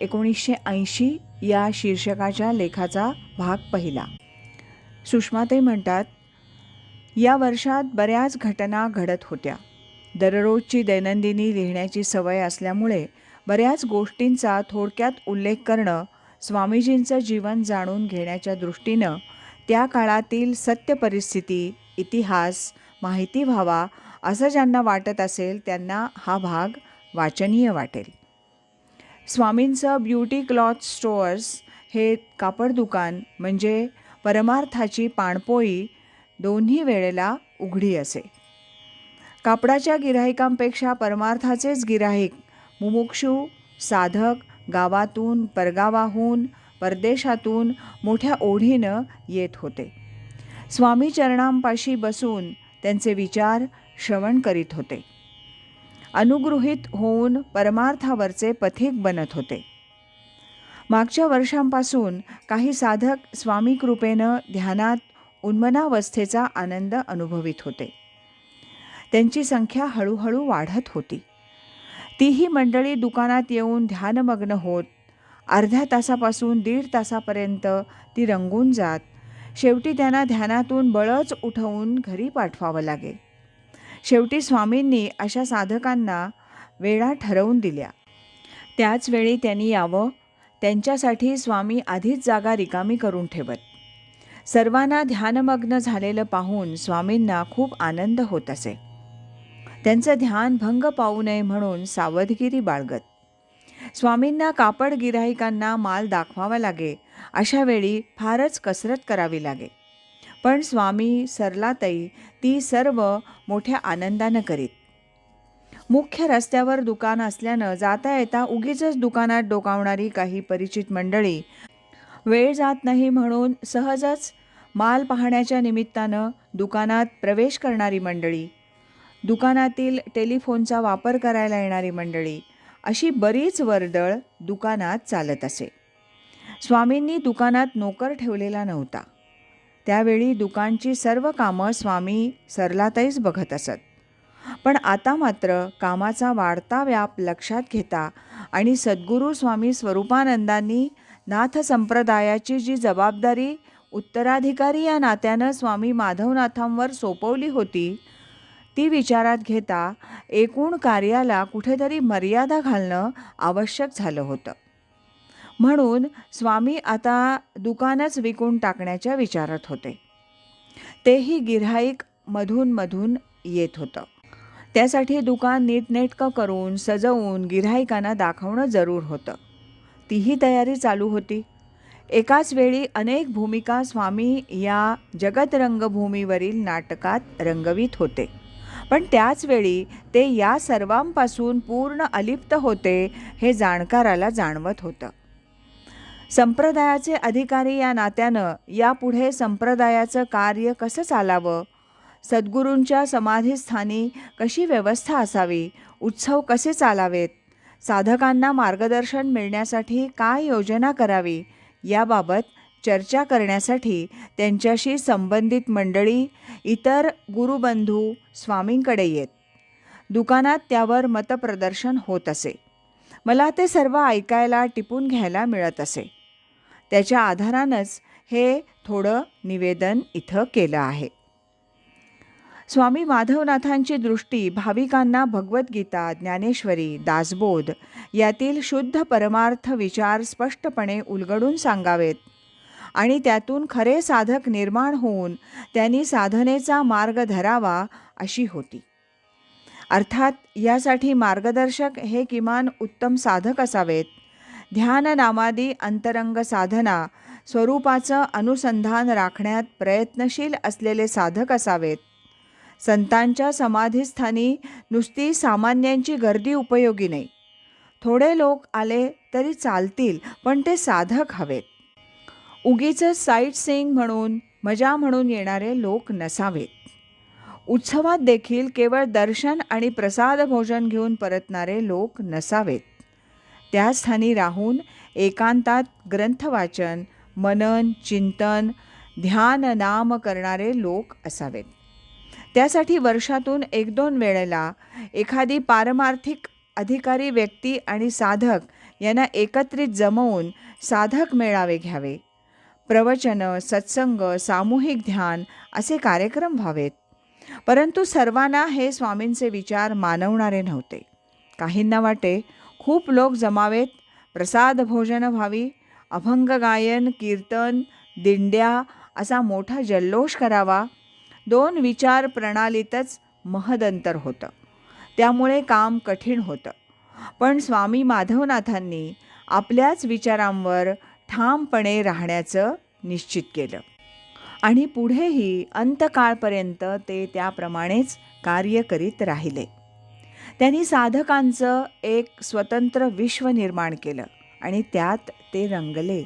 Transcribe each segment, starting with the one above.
एकोणीसशे ऐंशी या शीर्षकाच्या लेखाचा भाग पहिला. सुषमाताई म्हणतात या वर्षात बऱ्याच घटना घडत होत्या. दररोजची दैनंदिनी लिहिण्याची सवय असल्यामुळे बऱ्याच गोष्टींचा थोडक्यात उल्लेख करणं स्वामीजींचं जीवन जाणून घेण्याच्या दृष्टीनं त्या काळातील सत्य परिस्थिती इतिहास माहिती व्हावा असं ज्यांना वाटत असेल त्यांना हा भाग वाचनीय वाटेल. स्वामींचं ब्युटी क्लॉथ स्टोअर्स हे कापड दुकान म्हणजे परमार्थाची पाणपोई दोन्ही वेळेला उघडी असे. कापडाच्या गिराहिकांपेक्षा परमार्थाचेच गिराहिक मुमुक्षू साधक गावातून परगावाहून परदेशातून मोठ्या ओढीनं येत होते. स्वामी चरणांपाशी बसून त्यांचे विचार श्रवण करीत होते. अनुगृहीत होऊन परमार्थावरचे पथिक बनत होते. मागच्या वर्षांपासून काही साधक स्वामी कृपेनं ध्यानात उन्मनावस्थेचा आनंद अनुभवित होते. त्यांची संख्या हळूहळू वाढत होती. तीही मंडळी दुकानात येऊन ध्यानमग्न होत अर्ध्या तासापासून दीड तासापर्यंत ती रंगून जात शेवटी त्यांना ध्यानातून बळच उठवून घरी पाठवावं लागे. शेवटी स्वामींनी अशा साधकांना वेळा ठरवून दिल्या. त्याचवेळी त्यांनी यावं त्यांच्यासाठी स्वामी आधीच जागा रिकामी करून ठेवत. सर्वांना ध्यानमग्न झालेलं पाहून स्वामींना खूप आनंद होत असे. त्यांचं ध्यान भंग पाहू नये म्हणून सावधगिरी बाळगत. स्वामींना कापड गिराहिकांना माल दाखवावा लागे अशा वेळी फारच कसरत करावी लागे. पण स्वामी सरलाताई ती सर्व मोठ्या आनंदानं करीत. मुख्य रस्त्यावर दुकान असल्यानं जाता येता उगीच दुकानात डोकावणारी काही परिचित मंडळी वेळ जात नाही म्हणून सहजच माल पाहण्याच्या निमित्तानं दुकानात प्रवेश करणारी मंडळी दुकानातील टेलिफोनचा वापर करायला येणारी मंडळी अशी बरीच वर्दळ दुकानात चालत असे. स्वामींनी दुकानात नोकर ठेवलेला नव्हता. त्यावेळी दुकानची सर्व कामं स्वामी सरलाताईच बघत असत. पण आता मात्र कामाचा वाढता व्याप लक्षात घेता आणि सद्गुरू स्वामी स्वरूपानंदांनी नाथ संप्रदायाची जी जबाबदारी उत्तराधिकारी या नात्यानं स्वामी माधवनाथांवर सोपवली होती ती विचारात घेता एकूण कार्याला कुठेतरी मर्यादा घालणं आवश्यक झालं होतं. म्हणून स्वामी आता दुकानच विकून टाकण्याच्या विचारात होते. तेही गिऱ्हाईक मधून मधून येत होतं. त्यासाठी दुकान नीटनेटकं करून सजवून गिऱ्हाईकांना दाखवणं जरूर होतं. तीही तयारी चालू होती. एकाच वेळी अनेक भूमिका स्वामी या जगत रंगभूमीवरील नाटकात रंगवीत होते. पण त्याचवेळी ते या सर्वांपासून पूर्ण अलिप्त होते हे जाणकाराला जाणवत होतं. संप्रदायाचे अधिकारी या नात्यानं यापुढे संप्रदायाचं कार्य कसं चालावं? सद्गुरूंच्या समाधीस्थानी कशी व्यवस्था असावी? उत्सव कसे चालावेत? साधकांना मार्गदर्शन मिळण्यासाठी काय योजना करावी? याबाबत चर्चा करण्यासाठी त्यांच्याशी संबंधित मंडळी इतर गुरुबंधू स्वामींकडे येत. दुकानात त्यावर मतप्रदर्शन होत असे. मला ते सर्व ऐकायला टिपून घ्यायला मिळत असे. त्याच्या आधारानंच हे थोडं निवेदन इथं केलं आहे. स्वामी माधवनाथांची दृष्टी भाविकांना भगवद्गीता ज्ञानेश्वरी दासबोध यातील शुद्ध परमार्थ विचार स्पष्टपणे उलगडून सांगावेत आणि त्यातून खरे साधक निर्माण होऊन त्यांनी साधनेचा मार्ग धरावा अशी होती. अर्थात यासाठी मार्गदर्शक हे किमान उत्तम साधक असावेत. ध्यान नामादी अंतरंग साधना स्वरूपाचं अनुसंधान राखण्यात प्रयत्नशील असलेले साधक असावेत. संतांच्या समाधीस्थानी नुसती सामान्यांची गर्दी उपयोगी नाही. थोडे लोक आले तरी चालतील पण ते साधक हवेत. उगीच साईट सीइंग म्हणून मजा म्हणून येणारे लोक नसावेत. उत्सवात देखील केवळ दर्शन आणि प्रसाद भोजन घेऊन परतणारे लोक नसावेत. त्या स्थानी राहून एकांतात ग्रंथवाचन मनन चिंतन ध्यान नाम करणारे लोक असावेत. त्यासाठी वर्षातून एक दोन वेळेला एखादी पारमार्थिक अधिकारी व्यक्ती आणि साधक यांना एकत्रित जमवून साधक मेळावे घ्यावे. प्रवचन सत्संग सामूहिक ध्यान असे कार्यक्रम व्हावेत. परंतु सर्वांना हे स्वामींचे विचार मानवणारे नव्हते. काहींना वाटे खूप लोक जमावेत. प्रसाद भोजन व्हावी अभंग गायन कीर्तन दिंड्या असा मोठा जल्लोष करावा. दोन विचार प्रणालीतच महदंतर होतं. त्यामुळे काम कठीण होतं. पण स्वामी माधवनाथांनी आपल्याच विचारांवर ठामपणे राहण्याचं निश्चित केलं. आणि पुढेही अंतकाळपर्यंत ते त्याप्रमाणेच कार्य करीत राहिले. त्यांनी साधकांचं एक स्वतंत्र विश्व निर्माण केलं आणि त्यात ते रंगले.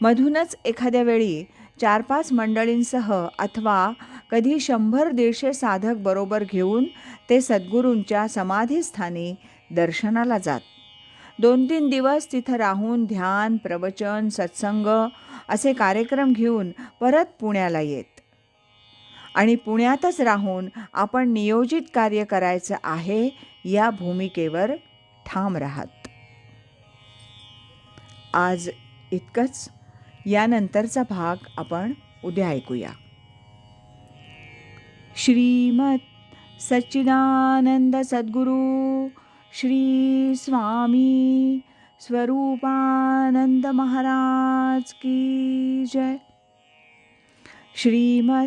मधूनच एखाद्या वेळी चार पाच मंडळींसह अथवा कधी शंभर दीडशे साधक बरोबर घेऊन ते सद्गुरूंच्या समाधीस्थानी दर्शनाला जात. दोन तीन दिवस तिथं राहून ध्यान प्रवचन सत्संग असे कार्यक्रम घेऊन परत पुण्याला येत. आणि पुण्यातच राहून आपण नियोजित कार्य करायचं आहे या भूमिकेवर ठाम राहत. आज इतकंच. यानंतरचा भाग आपण उद्या ऐकूया. श्रीमत सच्चिदानंद सद्गुरू श्री स्वामी स्वरूपानंद महाराज की जय. श्रीमत